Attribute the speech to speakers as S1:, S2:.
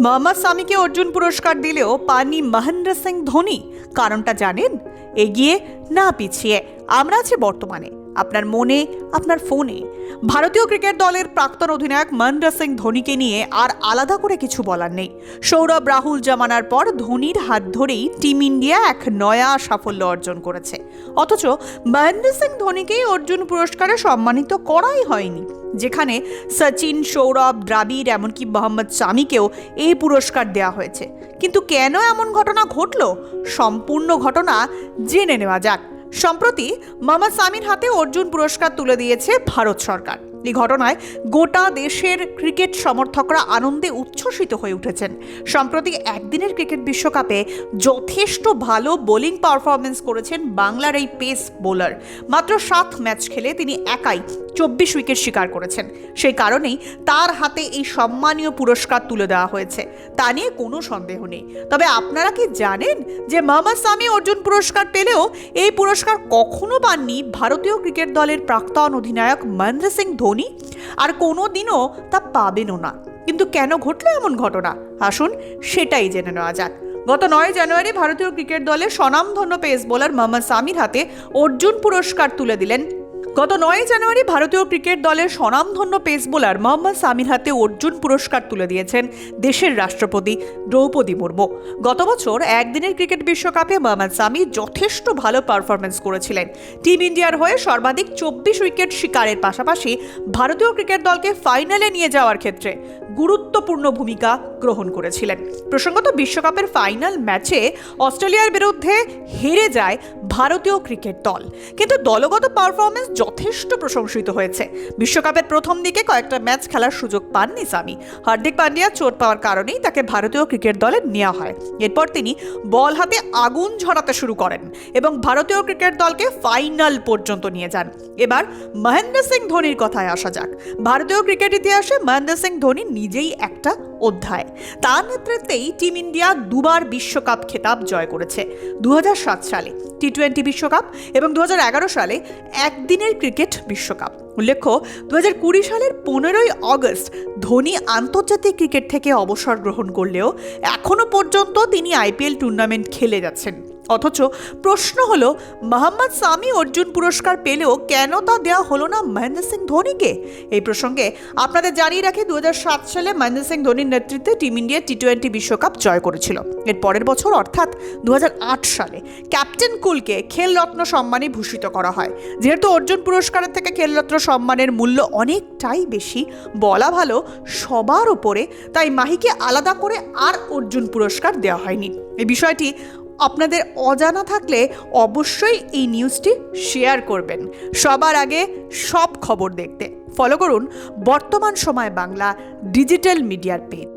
S1: মোহাম্মদ স্বামীকে অর্জুন পুরস্কার দিলেও পানি মহেন্দ্র সিং ধোনি। কারণটা জানেন? এগিয়ে না পিছিয়ে। আমরা আছি বর্তমানে। আপনার মনে, আপনার ফোনে। ভারতীয় ক্রিকেট দলের প্রাক্তন অধিনায়ক মহেন্দ্র সিং ধোনিকে নিয়ে আর আলাদা করে কিছু বলার নেই। সৌরভ রাহুল জামানার পর ধোনির হাত ধরেই টিম ইন্ডিয়া এক নয়া সাফল্য অর্জন করেছে। অথচ মহেন্দ্র সিং ধোনিকেই অর্জুন পুরস্কারে সম্মানিত করাই হয়নি। যেখানে সচিন, সৌরভ, দ্রাবিড়, এমনকি মোহাম্মদ শামিকেও এই পুরস্কার দেওয়া হয়েছে। কিন্তু কেন এমন ঘটনা ঘটল? সম্পূর্ণ ঘটনা জেনে নেওয়া যাক। সম্প্রতি মামা সামির হাতে অর্জুন পুরস্কার তুলে দিয়েছে ভারত সরকার। এই ঘটনায় গোটা দেশের ক্রিকেট সমর্থকরা আনন্দে উচ্ছ্বসিত হয়ে উঠেছেন। সম্প্রতি একদিনের ক্রিকেট বিশ্বকাপে যথেষ্ট ভালো বোলিং পারফরমেন্স করেছেন বাংলার এই পেস বোলার। মাত্র সাত ম্যাচ খেলে তিনি একাই চব্বিশ উইকেট শিকার করেছেন। সেই কারণেই তার হাতে এই সম্মানীয় পুরস্কার তুলে দেওয়া হয়েছে। তা নিয়ে কোনো সন্দেহ নেই। তবে আপনারা কি জানেন যে মোহাম্মদ সামি অর্জুন পুরস্কার পেলেও এই পুরস্কার কখনো পাননি ভারতীয় ক্রিকেট দলের প্রাক্তন অধিনায়ক মহেন্দ্র সিং ধোনি। আর কোনো দিনও তা পাবেনও না। কিন্তু কেন ঘটলো এমন ঘটনা? আসুন সেটাই জেনে নেওয়া যাক। গত নয় জানুয়ারি ভারতীয় ক্রিকেট দলের স্বনামধন্য পেস বোলার মোহাম্মদ সামির হাতে অর্জুন পুরস্কার তুলে দিলেন গত নয় জানুয়ারি ভারতীয় ক্রিকেট দলের স্বনামধন্য পেস বোলার মোহাম্মদ সামির হাতে অর্জুন পুরস্কার তুলে দিয়েছেন দেশের রাষ্ট্রপতি দ্রৌপদী মুর্মু। গত বছর একদিনের ক্রিকেট বিশ্বকাপে মোহাম্মদ সামি যথেষ্ট ভালো পারফরমেন্স করেছিলেন। টিম ইন্ডিয়ার হয়ে সর্বাধিক চব্বিশ উইকেট শিকারের পাশাপাশি ভারতীয় ক্রিকেট দলকে ফাইনালে নিয়ে যাওয়ার ক্ষেত্রে গুরুত্বপূর্ণ ভূমিকা গ্রহণ করেছিলেন। প্রসঙ্গত বিশ্বকাপের ফাইনাল ম্যাচে অস্ট্রেলিয়ার বিরুদ্ধে হেরে যায় ভারতীয় ক্রিকেট দল। কিন্তু দলগত পারফরমেন্স যথেষ্ট প্রশংসিত হয়েছে। বিশ্বকাপের প্রথম দিকে কয়েকটা ম্যাচ খেলার সুযোগ পাননি সামি। হার্দিক পান্ডিয়া চোট পাওয়ার কারণেই তাকে ভারতীয় ক্রিকেট দলে নেওয়া হয়। এরপর তিনি বল হাতে আগুন ঝরাতে শুরু করেন এবং ভারতীয় ক্রিকেট দলকে ফাইনাল পর্যন্ত নিয়ে যান। এবার মহেন্দ্র সিং ধোনির কথায় আসা যাক। ভারতীয় ক্রিকেট ইতিহাসে মহেন্দ্র সিং ধোনি নিজেই একটা অধ্যায়। তার নেতৃত্বেই টিম ইন্ডিয়া দুবার বিশ্বকাপ খেতাব জয় করেছে। দু হাজার সাত সালে টি টোয়েন্টি বিশ্বকাপ এবং দু হাজার এগারো সালে একদিনের ক্রিকেট বিশ্বকাপ। উল্লেখ্য দু সালের পনেরোই অগস্ট ধোনি আন্তর্জাতিক ক্রিকেট থেকে অবসর গ্রহণ করলেও এখনও পর্যন্ত তিনি আইপিএল টুর্নামেন্ট খেলে যাচ্ছেন। অথচ প্রশ্ন হলো, মোহাম্মদ সামি অর্জুন পুরস্কার পেলেও কেন তা দেওয়া হলো না মহেন্দ্র সিং ধোনিকে? এই প্রসঙ্গে আপনাদের জানিয়ে রাখি দু হাজার সাত সালে মহেন্দ্র সিং ধোনির নেতৃত্বে টিম ইন্ডিয়া টি টোয়েন্টি বিশ্বকাপ জয় করেছিল। এর পরের বছর, অর্থাৎ দু হাজার আট সালে, ক্যাপ্টেন কুলকে খেলরত্ন সম্মানে ভূষিত করা হয়। যেহেতু অর্জুন পুরস্কারের থেকে খেলরত্ন সম্মানের মূল্য অনেকটাই বেশি, বলা ভালো সবার ওপরে তাই মাহিকে আলাদা করে আর অর্জুন পুরস্কার দেওয়া হয়নি। এই বিষয়টি আপনাদের অজানা থাকলে অবশ্যই এই নিউজটি শেয়ার করবেন। সবার আগে সব খবর দেখতে। ফলো করুন বর্তমান সময় বাংলা ডিজিটাল মিডিয়ার পেজ।